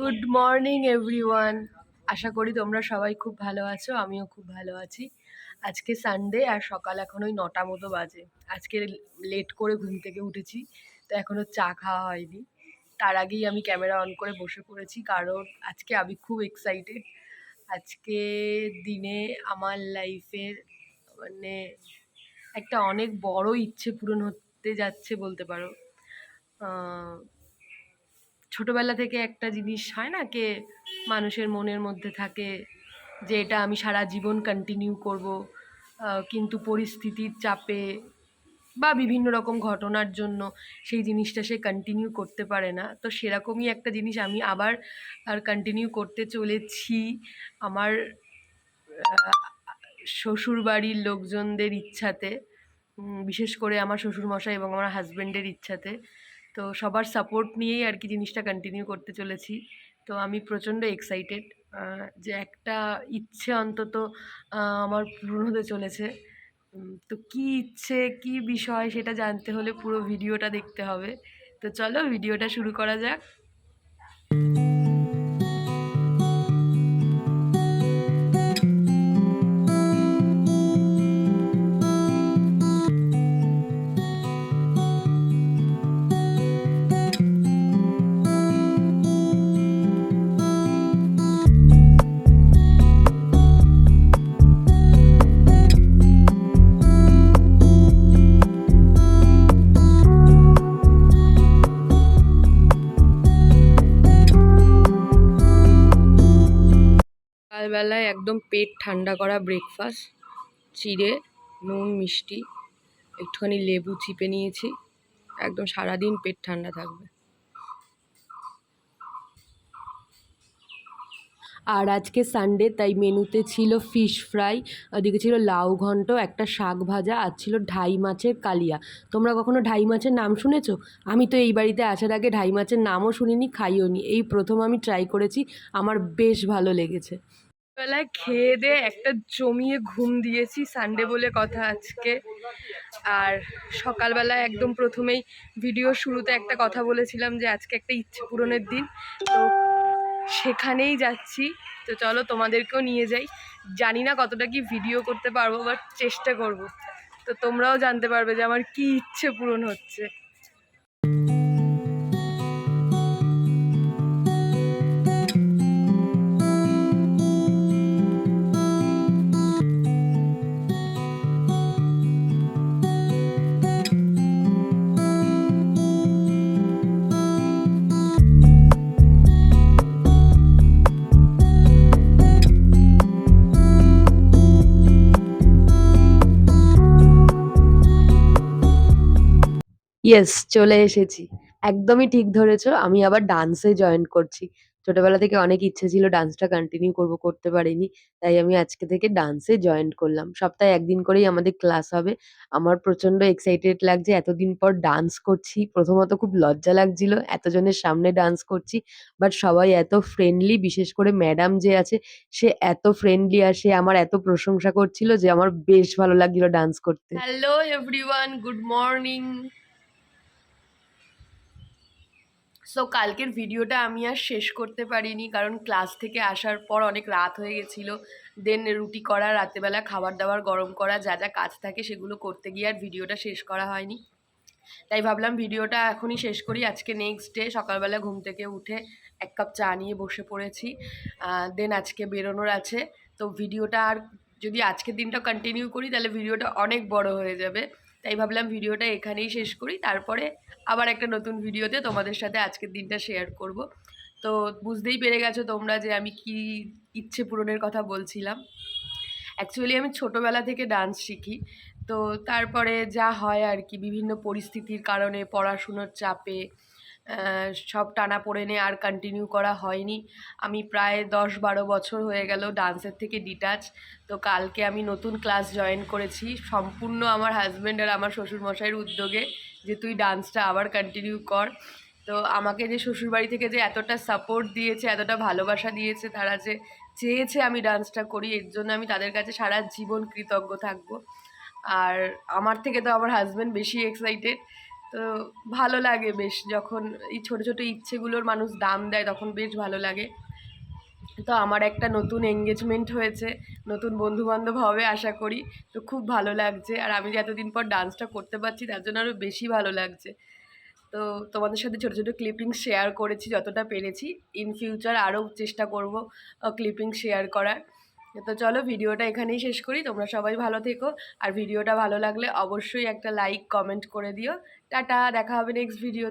Good morning everyone আশা করি তোমরা সবাই খুব ভালো আছো, আমিও খুব ভালো আছি। আজকে সানডে আর সকাল এখন ওই নটা মতো বাজে। আজকে লেট করে ঘুম থেকে উঠেছি, তো এখনও চা খাওয়া হয়নি। তার আগেই আমি ক্যামেরা অন করে বসে পড়েছি, কারণ আজকে আমি খুব এক্সাইটেড আজকে দিনে আমার লাইফের মানে একটা অনেক বড় ইচ্ছে পূরণ হতে যাচ্ছে বলতে পারো। ছোটবেলা থেকে একটা জিনিস হয় না কে মানুষের মনের মধ্যে থাকে যে এটা আমি সারা জীবন কন্টিনিউ করব কিন্তু পরিস্থিতির চাপে বা বিভিন্ন রকম ঘটনার জন্য সেই জিনিসটা সে কন্টিনিউ করতে পারে না। তো সেরকমই একটা জিনিস আমি আবার, আর কন্টিনিউ করতে চলেছি। আমার শ্বশুরবাড়ির লোকজনদের ইচ্ছাতে বিশেষ করে আমার শ্বশুরমশাই এবং আমার হাজব্যান্ডের ইচ্ছাতে। তো সবার সাপোর্ট নিয়েই আর কি জিনিসটা কন্টিনিউ করতে চলেছি। তো আমি প্রচণ্ড এক্সাইটেড যে একটা ইচ্ছে অন্তত আমার পূরণ হতে চলেছে। তো কি ইচ্ছে, কি বিষয় সেটা জানতে হলে পুরো ভিডিওটা দেখতে হবে। তো চলো ভিডিওটা শুরু করা যাক। সকালবেলায় একদম পেট ঠান্ডা করা ব্রেকফাস্ট চিড়ে, নুন, মিষ্টি, একটুখানি লেবু চিপে নিয়েছি, একদম সারাদিন পেট ঠান্ডা থাকবে। আর আজকে সানডে তাই মেনুতে ছিল ফিশ ফ্রাই ওদিকে ছিল লাউ ঘন্ট, একটা শাক ভাজা, আর ছিল ঢাই মাছের কালিয়া। তোমরা কখনো ঢাই মাছের নাম শুনেছো? আমি তো এই বাড়িতে আসার আগে ঢাই মাছের নামও শুনিনি খাইও নি এই প্রথম আমি ট্রাই করেছি, আমার বেশ ভালো লেগেছে। বেলায় খেয়ে দিয়ে একটা জমিয়ে ঘুম দিয়েছি সানডে বলে কথা আজকে। আর সকালবেলায় একদম প্রথমেই ভিডিও শুরুতে একটা কথা বলেছিলাম যে, আজকে একটা ইচ্ছে পূরণের দিন। তো সেখানেই যাচ্ছি। তো চলো তোমাদেরকেও নিয়ে যাই। জানি না কতটা কি ভিডিও করতে পারব বাট চেষ্টা করব। তো তোমরাও জানতে পারবে যে, আমার কি ইচ্ছে পূরণ হচ্ছে। ইয়েস চলে এসেছি। একদমই ঠিক ধরেছো, আমি আবার ডান্সে জয়েন করছি। ছোটবেলা থেকে অনেক ইচ্ছে ছিল ডান্সটা কন্টিনিউ করব, করতে পারিনি। তাই আমি আজকে থেকে ডান্সে জয়েন করলাম। সপ্তাহে একদিন করেই আমাদের ক্লাস হবে। আমার প্রচণ্ড এক্সাইটেড লাগছে, এতদিন পর ডান্স করছি। প্রথমত খুব লজ্জা লাগছিল, এতজনের সামনে ডান্স করছি। বাট সবাই এত ফ্রেন্ডলি বিশেষ করে ম্যাডাম যে আছে, সে এত ফ্রেন্ডলি আর সে আমার এত প্রশংসা করছিল যে আমার বেশ ভালো লাগছিল ডান্স করতে। Hello everyone good morning so কালকের ভিডিওটা আমি আর শেষ করতে পারিনি কারণ ক্লাস থেকে আসার পর অনেক রাত হয়ে গেছিল। দেন রুটি করা, রাতেবেলা খাবার দাবার গরম করা, যা যা কাজ থাকে সেগুলো করতে গিয়ে আর ভিডিওটা শেষ করা হয়নি। তাই ভাবলাম ভিডিওটা এখনই শেষ করি, আজকে নেক্সট ডে সকালবেলা ঘুম থেকে উঠে এক কাপ চা নিয়ে বসে পড়েছি। দেন আজকে বেরোনোর আছে। তো ভিডিওটা আর যদি আজকের দিনটা কন্টিনিউ করি, তাহলে ভিডিওটা অনেক বড় হয়ে যাবে। তাই ভাবলাম ভিডিওটা এখানেই শেষ করি। তারপরে আবার একটা নতুন ভিডিওতে তোমাদের সাথে আজকের দিনটা শেয়ার করব। তো বুঝতেই পেরে গেছো তোমরা যে আমি কি ইচ্ছে পূরণের কথা বলছিলাম। অ্যাকচুয়ালি আমি ছোটোবেলা থেকে ডান্স শিখি। তো তারপরে যা হয় আর কি বিভিন্ন পরিস্থিতির কারণে, পড়াশুনোর চাপে সব টানা পড়েনে আর কন্টিনিউ করা হয়নি। আমি প্রায় দশ বারো বছর হয়ে গেল ডান্সের থেকে ডিটাচ তো কালকে আমি নতুন ক্লাস জয়েন করেছি। সম্পূর্ণ আমার হাজব্যান্ড আর আমার শ্বশুরমশাইয়ের উদ্যোগে যে তুই ডান্সটা আবার কন্টিনিউ কর। তো আমাকে যে শ্বশুরবাড়ি থেকে যে এতটা সাপোর্ট দিয়েছে, এতটা ভালোবাসা দিয়েছে, তারা যে চেয়েছে আমি ডান্সটা করি, এর জন্য আমি তাদের কাছে সারা জীবন কৃতজ্ঞ থাকব। আর আমার থেকে তো আমার হাজব্যান্ড বেশি এক্সাইটেড তো ভালো লাগে বেশ। যখন এই ছোটো ছোটো ইচ্ছেগুলোর মানুষ দাম দেয়, তখন বেশ ভালো লাগে। তো আমার একটা নতুন এঙ্গেজমেন্ট হয়েছে, নতুন বন্ধুবান্ধব হবে আশা করি। তো খুব ভালো লাগছে। আর আমি যে এতদিন পর ডান্সটা করতে পারছি, তার জন্য আরও বেশি ভালো লাগছে। তো তোমাদের সাথে ছোটো ছোটো ক্লিপিং শেয়ার করেছি যতটা পেরেছি। ইন ফিউচার আরও চেষ্টা করব ক্লিপিং শেয়ার করার। তো চলো ভিডিওটা এখানেই শেষ করি। তোমরা সবাই ভালো থেকো। আর ভিডিওটা ভালো লাগলে অবশ্যই একটা লাইক কমেন্ট করে দিও। টাটা, দেখা হবে নেক্সট ভিডিও